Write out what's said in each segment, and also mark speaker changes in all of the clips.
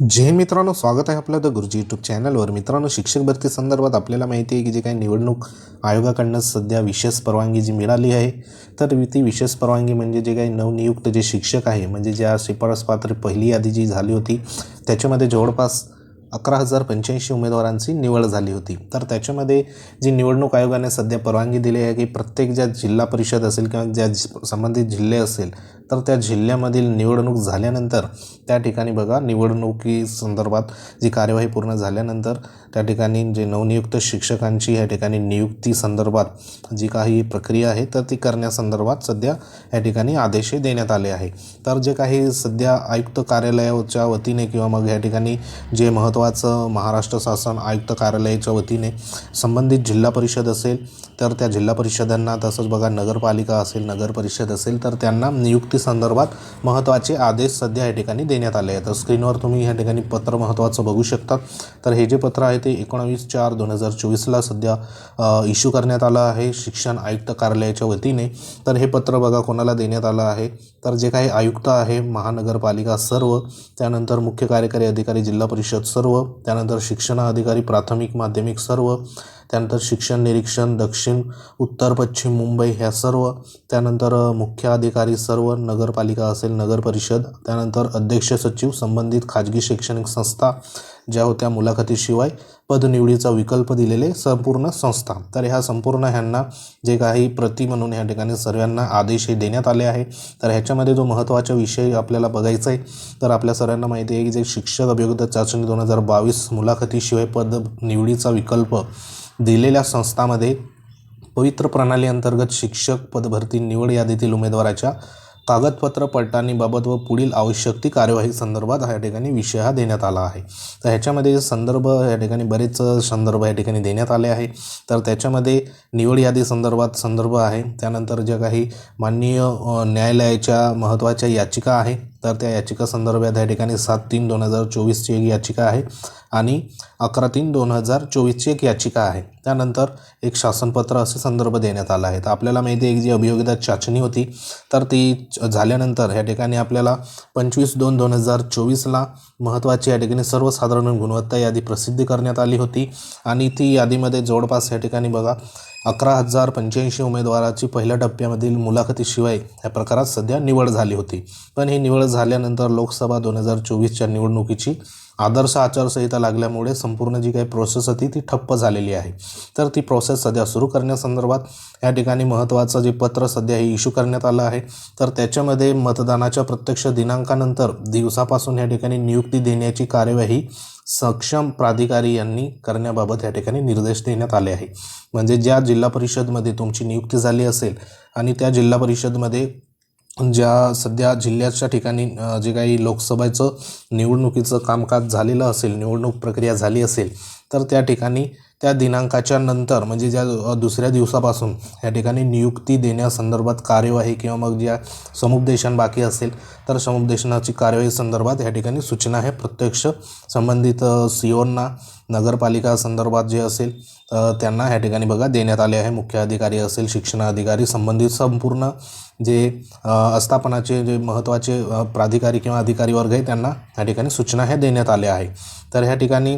Speaker 1: जय मित्रांनो स्वागत आहे आपलं द गुरुजी यूट्यूब चॅनलवर मित्रांनो शिक्षक भरती संदर्भात आपल्याला माहिती आहे की जे काही निवडणूक आयोगाकडनं सध्या विशेष परवानगी जी मिळाली आहे तर ती विशेष परवानगी म्हणजे जे काही नवनियुक्त जे शिक्षक आहे म्हणजे ज्या शिफारस पात्र पहिली यादी जी झाली होती त्याच्यामध्ये जवळपास अकरा हजार पंच्याऐंशी उमेदवारांची निवड झाली होती. तर त्याच्यामध्ये जी निवडणूक आयोगाने सध्या परवानगी दिली आहे की प्रत्येक ज्या जिल्हा परिषद असेल किंवा ज्या जि- संबंधित जिल्हे असेल तर त्या जिल्ह्यामधील निवडणूक झाल्यानंतर त्या ठिकाणी बघा निवडणुकी संदर्भात जी कार्यवाही पूर्ण झाल्यानंतर त्या ठिकाणी जे नवनियुक्त शिक्षकांची या ठिकाणी नियुक्ती संदर्भात जी काही प्रक्रिया आहे तर ती करण्यासंदर्भात सध्या या ठिकाणी आदेश देण्यात आले आहे. तर जे काही सध्या आयुक्त कार्यालयाच्या वतीने किंवा मग या ठिकाणी जे महत्त्वाचं महाराष्ट्र शासन आयुक्त कार्यालयाच्या वतीने संबंधित जिल्हा परिषद असेल तर त्या जिल्हा परिषदांना तसंच बघा नगरपालिका असेल नगर परिषद असेल तर त्यांना नियुक्ती संदर्भात महत्त्वाचे आदेश सध्या या ठिकाणी देण्यात आले आहेत. तर स्क्रीनवर तुम्ही या ठिकाणी पत्र महत्त्वाचं बघू शकता. तर हे जे पत्र आहे ते एकोणावीस चार दोन हजार चोवीसला सध्या इश्यू करण्यात आलं आहे. शिक्षण आयुक्त कार्यालयाच्या वतीने तर हे पत्र बघा कोणाला देण्यात आलं आहे. तर जे काही आयुक्त आहे महानगरपालिका सर्व त्यानंतर मुख्य कार्यकारी अधिकारी जिल्हा परिषद सर्व त्यानंतर शिक्षण अधिकारी प्राथमिक माध्यमिक सर्व त्यानंतर शिक्षण निरीक्षण दक्षिण उत्तर पश्चिम मुंबई ह्या सर्व. त्यानंतर मुख्य अधिकारी सर्व नगरपालिका असेल नगर परिषद. त्यानंतर अध्यक्ष सचिव संबंधित खाजगी शैक्षणिक संस्था ज्या होत्या मुलाखतीशिवाय पदनिवडीचा विकल्प दिलेले संपूर्ण संस्था. तर ह्या संपूर्ण ह्यांना जे काही प्रति म्हणून ह्या ठिकाणी सर्वांना आदेश हे देण्यात आले आहे. तर ह्याच्यामध्ये जो महत्त्वाचा विषय आपल्याला बघायचा आहे तर आपल्या सर्वांना माहिती आहे की जे शिक्षक अभियोगता चाचणी दोन हजार बावीस मुलाखतीशिवाय पद निवडीचा विकल्प दिलेल्या संस्थामध्ये पवित्र प्रणाली अंतर्गत शिक्षक पदभरती निवड यादीतील उमेदवाराच्या कागदपत्र पडताळणीबाबत व पुढील आवश्यक ती कार्यवाही संदर्भात या ठिकाणी विषय हा देण्यात आला आहे. तर ह्याच्यामध्ये संदर्भ या ठिकाणी बरेच संदर्भ या ठिकाणी देण्यात आले आहे. तर त्याच्यामध्ये निवड यादी संदर्भात संदर्भ आहे. त्यानंतर ज्या काही माननीय न्यायालयाच्या महत्त्वाच्या याचिका आहे तर त्या याचिका संदर्भात या ठिकाणी सात तीन दोन हजार चोवीसची एक याचिका आहे आणि अकरा तीन दोन हजार चोवीसची एक याचिका आहे. त्यानंतर एक शासनपत्र असे संदर्भ देण्यात आला आहे तर आपल्याला माहिती आहे एक जी अभियोगिता चाचणी होती तर ती च- झाल्यानंतर या ठिकाणी आपल्याला पंचवीस दोन दोन हजार चोवीसला महत्त्वाची या ठिकाणी सर्वसाधारण गुणवत्ता यादी प्रसिद्ध करण्यात आली होती आणि ती यादीमध्ये जवळपास या ठिकाणी बघा अकरा हजार पंच्याऐंशी उमेदवाराची पहिल्या टप्प्यामधील मुलाखतीशिवाय या प्रकारात सध्या निवड झाली होती. पण ही निवड झाल्यानंतर लोकसभा दोन हजार चोवीसच्या निवडणुकीची आदर्श आचारसंहिता लागल्यामुळे संपूर्ण जी काही प्रोसेस होती ती ठप्प झालेली आहे. तर ती प्रोसेस सध्या सुरू करण्यासंदर्भात या ठिकाणी महत्त्वाचं जे पत्र सध्या हे इश्यू करण्यात आलं आहे तर त्याच्यामध्ये मतदानाच्या प्रत्यक्ष दिनांकानंतर दिवसापासून या ठिकाणी नियुक्ती देण्याची कार्यवाही सक्षम प्राधिकारी यांनी करण्याबाबत या ठिकाणी निर्देश देण्यात आले आहे. म्हणजे ज्या जिल्हा परिषदमध्ये तुमची नियुक्ती झाली असेल आणि त्या जिल्हा परिषदमध्ये ज्या सध्या जिल्ह्याच्या ठिकाणी जे काही लोकसभेचं निवडणुकीचं कामकाज झालेलं असेल निवडणूक प्रक्रिया झाली असेल तर त्या ठिकाणी त्या दिनांकाच्या नंतर म्हणजे ज्या दुसऱ्या दिवसापासून या ठिकाणी नियुक्ती देण्यासंदर्भात कार्यवाही किंवा मग ज्या समुपदेशन बाकी असेल तर समुपदेशनाची कार्यवाही संदर्भात या ठिकाणी सूचना हे प्रत्यक्ष संबंधित सीओंना नगरपालिका संदर्भात जे असेल त्यांना ह्या ठिकाणी बघा देण्यात आले आहे. मुख्य अधिकारी असेल शिक्षण अधिकारी संबंधित संपूर्ण जे आस्थापनाचे जे महत्त्वाचे प्राधिकारी किंवा अधिकारी वर्ग आहे त्यांना ह्या ठिकाणी सूचना हे देण्यात आल्या आहे. तर ह्या ठिकाणी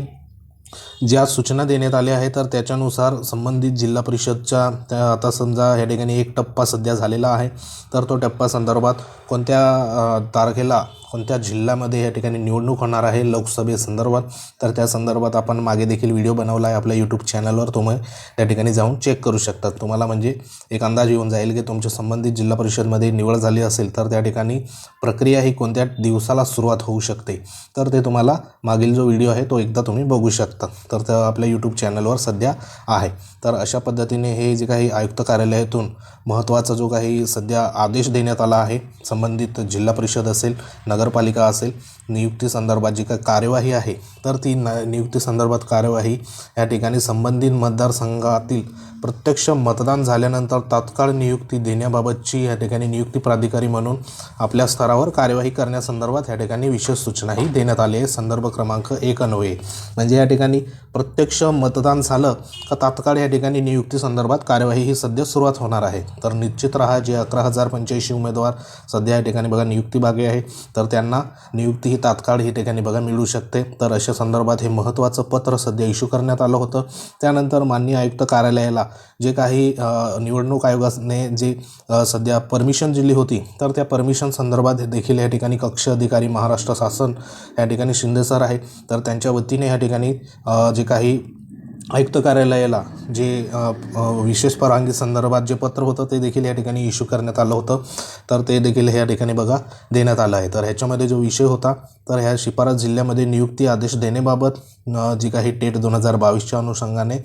Speaker 1: ज्या सूचना देण्यात आल्या आहेत तर त्याच्यानुसार संबंधित जिल्हा परिषदच्या त्या आता समजा या ठिकाणी एक टप्पा सध्या झालेला आहे तर तो टप्पा संदर्भात कोणत्या तारखेला कोणत्या जिल्ह्यामध्ये या ठिकाणी निवडणूक होणार आहे लोकसभेसंदर्भात तर त्या संदर्भात आपण मागे देखील व्हिडिओ बनवला आहे आपल्या यूट्यूब चॅनलवर तुम्ही त्या ठिकाणी जाऊन चेक करू शकतात. तुम्हाला म्हणजे एक अंदाज येऊन जाईल की तुमच्या संबंधित जिल्हा परिषदमध्ये निवड झाली असेल तर त्या ठिकाणी प्रक्रिया ही कोणत्या दिवसाला सुरुवात होऊ शकते तर ते तुम्हाला मागील जो व्हिडिओ आहे तो एकदा तुम्ही बघू शकता. तर त्या आपल्या यूट्यूब चॅनलवर सध्या आहे. तर अशा पद्धतीने हे जे काही आयुक्त कार्यालयातून महत्त्वाचा जो काही सध्या आदेश देण्यात आला आहे संबंधित जिल्हा परिषद असेल नगर नगरपालिका असेल नियुक्ती संदर्भात जी काही कार्यवाही आहे तर ती न नियुक्ती संदर्भात कार्यवाही या ठिकाणी संबंधित मतदारसंघातील प्रत्यक्ष मतदान झाल्यानंतर तात्काळ नियुक्ती देण्याबाबतची या ठिकाणी नियुक्ती प्राधिकारी म्हणून आपल्या स्तरावर कार्यवाही करण्यासंदर्भात या ठिकाणी विशेष सूचनाही देण्यात आली आहे. संदर्भ क्रमांक एक अन्वये म्हणजे या ठिकाणी प्रत्यक्ष मतदान झालं का तात्काळ या ठिकाणी नियुक्ती संदर्भात कार्यवाही ही सध्या सुरुवात होणार आहे. तर निश्चित राहा जे अकरा हजार पंच्याऐंशी उमेदवार सध्या या ठिकाणी बघा नियुक्ती बागे आहे. तर त्यांना नियुक्ती ही तात्काळ ही ठिकाणी बघा मिळू शकते. तर अशा संदर्भात हे महत्त्वाचं पत्र सध्या इश्यू करण्यात आलं होतं. त्यानंतर माननीय आयुक्त कार्यालयाला जे काही निवडणूक आयोगाने जे सध्या परमिशन दिली होती तर त्या परमिशन संदर्भात देखील या ठिकाणी कक्ष अधिकारी महाराष्ट्र शासन या ठिकाणी शिंदे सर आहे. तर त्यांच्या वतीने या ठिकाणी जे काही आयुक्त कार्यालयाला जे विशेष परवानगी संदर्भात जे पत्र होतं ते देखील या ठिकाणी इश्यू करण्यात आलं होतं. तर ते देखील ह्या ठिकाणी बघा देण्यात आलं आहे. तर ह्याच्यामध्ये जो विषय होता तर ह्या शिफारस जिल्ह्यामध्ये नियुक्ती आदेश देण्याबाबत जी काही टेट दोन हजार बावीसच्या अनुषंगाने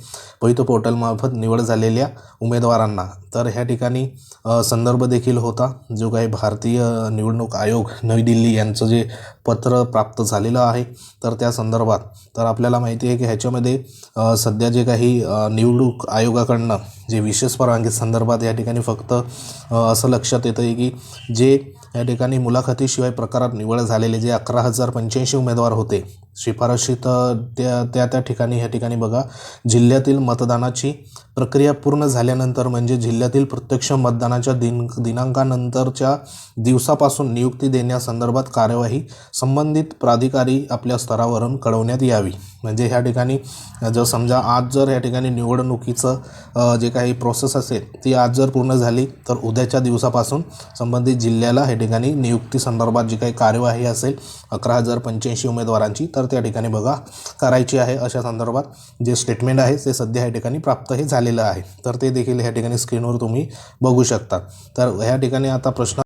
Speaker 1: पहितो पोर्टलमार्फत निवड झालेल्या उमेदवारांना तर ह्या ठिकाणी संदर्भ देखील होता. जो काही भारतीय निवडणूक आयोग नवी दिल्ली यांचं जे पत्र प्राप्त झालेलं आहे तर त्या संदर्भात. तर आपल्याला माहिती आहे की ह्याच्यामध्ये सध्या सध्या जे काही निवडणूक आयोगाकडनं जे विशेष परवानगी संदर्भात या ठिकाणी फक्त असं लक्षात येतं आहे की जे या ठिकाणी मुलाखतीशिवाय प्रकारात निवड झालेले जे अकरा हजार पंच्याऐंशी उमेदवार होते शिफारशीत तर त्या त्या त्या ठिकाणी ह्या ठिकाणी बघा जिल्ह्यातील मतदानाची प्रक्रिया पूर्ण झाल्यानंतर म्हणजे जिल्ह्यातील प्रत्यक्ष मतदानाच्या दिन दिनांकानंतरच्या दिवसापासून नियुक्ती देण्यासंदर्भात कार्यवाही संबंधित प्राधिकारी आपल्या स्तरावरून कळवण्यात यावी. म्हणजे ह्या ठिकाणी जर समजा आज जर ह्या ठिकाणी निवडणुकीचं जे काही प्रोसेस असेल ती आज जर पूर्ण झाली तर उद्याच्या दिवसापासून संबंधित जिल्ह्याला हे ठिकाणी नियुक्ती संदर्भात जी काही कार्यवाही असेल अकरा हजार पंच्याऐंशी उमेदवारांची तर त्या ठिकाणी बघा करायची आहे. अशा संदर्भात जे स्टेटमेंट आहे ते सध्या ह्या ठिकाणी प्राप्त हे झालेलं आहे. तर ते देखील ह्या ठिकाणी स्क्रीनवर तुम्ही बघू शकता. तर ह्या ठिकाणी आता प्रश्न